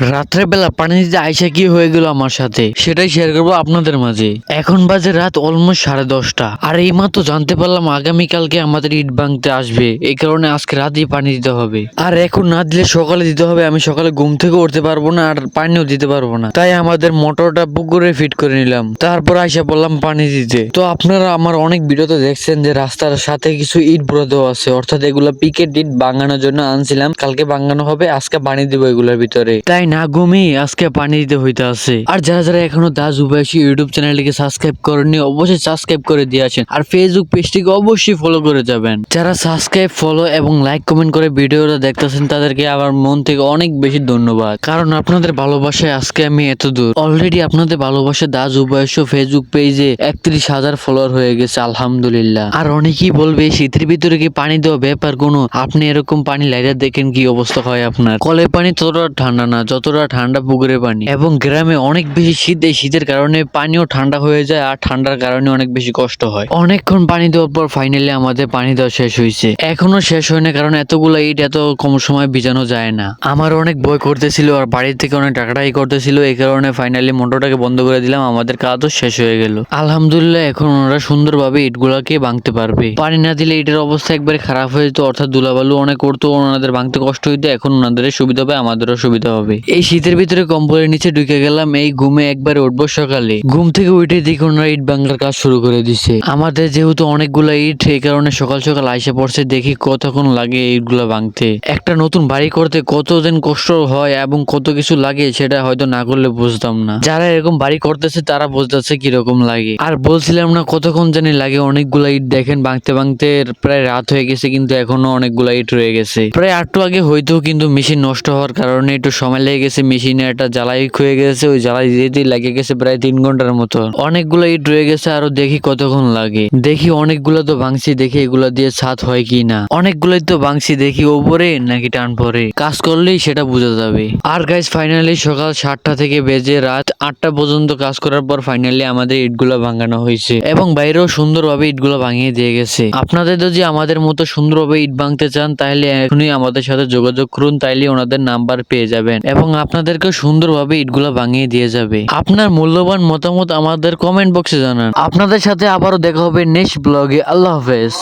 রাত্রে বেলা পানি দিতে আইসা কি হয়ে গেল আমার সাথে? সেটাই শেয়ার করব আপনাদের মাঝে। এখন বাজে রাত অলমোস্ট সাড়ে দশটা। আর এই মাত্র জানতে পারলাম আগামীকালকে আমাদের ইট ভাঙতে আসবে। এই কারণে আজকে রাতেই পানি দিতে হবে। আর এখন না দিলে সকালে দিতে হবে। আমি সকালে ঘুম থেকে উঠতে পারব না আর পানিও দিতে পারব না। তাই আমাদের মোটরটা পুকুরে ফিট করে নিলাম। তারপর আইসা বললাম পানি দিতে। তো আপনারা আমার অনেক ভিডিওতে দেখছেন যে রাস্তার সাথে কিছু ইট দেওয়া আছে। অর্থাৎ এগুলো পিকেট ইট বাঙানোর জন্য আনছিলাম। কালকে বাঙানো হবে, আজকে পানি দিব এগুলোর ভিতরে। তাই না ঘুমিয়ে আজকে পানি দিতে হইতে আছে। আর যারা যারা এখনও দাস উপায়সী ইউটিউব চ্যানেলটিকে সাবস্ক্রাইব করেননি, অবশ্যই সাবস্ক্রাইব করে দিয়ে আসেন। আর ফেসবুক পেজটিকে অবশ্যই ফলো করে যাবেন। যারা সাবস্ক্রাইব ফলো এবং লাইক কমেন্ট করে ভিডিওটা দেখতেছেন, তাদেরকে আমার মন থেকে অনেক বেশি ধন্যবাদ। কারণ আপনাদের ভালোবাসায় আজকে আমি এত দূর। অলরেডি আপনাদের ভালোবাসা দাস উপায়স ফেসবুক পেজে একত্রিশ হাজার ফলোয়ার হয়ে গেছে, আলহামদুলিল্লাহ। আর অনেকেই বলবে শীতের ভিতরে কি পানি দেওয়া ব্যাপার কোনো? আপনি এরকম পানি লাইটার দেখেন কি অবস্থা হয় আপনার? কলের পানি ততটা ঠান্ডা না যতটা ঠান্ডা পুকুরের পানি, এবং গ্রামে অনেক বেশি শীত, এই শীতের কারণে পানিও ঠান্ডা হয়ে যায়, আর ঠান্ডার কারণে অনেক বেশি কষ্ট হয়। অনেকক্ষণ পানি দেওয়ার পর ফাইনালি আমাদের পানি দেওয়া শেষ হয়েছে। এখনও শেষ হয় না, কারণ এতগুলো ইট এত কম সময় ভিজানো যায় না। আমার অনেক ভয় করতেছিল, আর বাড়ির থেকে অনেক টাকাটাই করতেছিল, এই কারণে ফাইনালি মোটরটাকে বন্ধ করে দিলাম, আমাদের কাজও শেষ হয়ে গেল। আলহামদুলিল্লাহ, এখন ওনারা সুন্দরভাবে ইটগুলাকে ভাঙতে পারবে। পানি না দিলে ইটের অবস্থা একবারে খারাপ হয়ে যেত, অর্থাৎ দুলাবালু অনেক করতো, ওনাদের ভাঙতে কষ্ট হইতো, এখন ওনাদের সুবিধা হবে, আমাদেরও সুবিধা হবে। এই শীতের ভিতরে কম্বলের নিচে ঢুকে গেলাম, এই ঘুমে একবারে উঠবো সকালে। ঘুম থেকে উঠে দেখি ওনারা ইট ভাঙার কাজ শুরু করে দিছে। আমাদের যেহেতু অনেকগুলো ইট, এই কারণে সকাল সকাল আইসে পড়ছে, দেখি কতক্ষণ লাগে ইটগুলা ভাঙতে। একটা নতুন বাড়ি করতে কতদিন কষ্ট হয় এবং কত কিছু লাগে সেটা হয়তো না করলে বুঝতাম না। যারা এরকম বাড়ি করতেছে, তারা বুঝতেছে কীরকম লাগে। আর বলছিলাম না কতক্ষণ জানি লাগে, অনেকগুলো ইট দেখেন ভাঙতে ভাঙতে প্রায় রাত হয়ে গেছে, কিন্তু এখনও অনেকগুলা ইট রয়ে গেছে। প্রায় আটটু আগে হয়তো কিন্তু মেশিন নষ্ট হওয়ার কারণে একটু সময় লেগে গেছে মেশিনে একটা জ্বালাই হয়ে গেছে, ওই জ্বালাই দিতেই লেগে গেছে প্রায় তিন ঘণ্টার মতো। অনেকগুলো ইট রয়ে গেছে, আরও দেখি কতক্ষণ লাগে। দেখি অনেকগুলো তো ভাঙছি, দেখি এগুলো দিয়ে ছাদ হয় কি না অনেকগুলোই তো ভাঙছি, দেখি ওপরে নাকি টান পরে কাজ করলেই সেটা বোঝা যাবে। আর গাইজ ফাইনালি সকাল সাতটা থেকে বেজে রাত আটটা পর্যন্ত কাজ করার পর ফাইনালি আমাদের ইটগুলো ভাঙানো হয়েছে। এবং বাইরেও সুন্দরভাবে ইটগুলো ভাঙিয়ে দিয়ে গেছে। আপনাদের যদি আমাদের মতো সুন্দরভাবে ইট ভাঙতে চান, তাহলে এখনই আমাদের সাথে যোগাযোগ করুন, তাইলে ওনাদের নাম্বার পেয়ে যাবেন। এবং আপনাদেরকে সুন্দরভাবে ইটগুলো ভাঙিয়ে দিয়ে যাবে। আপনার মূল্যবান মতামত আমাদের কমেন্ট বক্সে জানান। আপনাদের সাথে আবারও দেখা হবে নেক্সট ব্লগে আল্লাহ হাফেজ।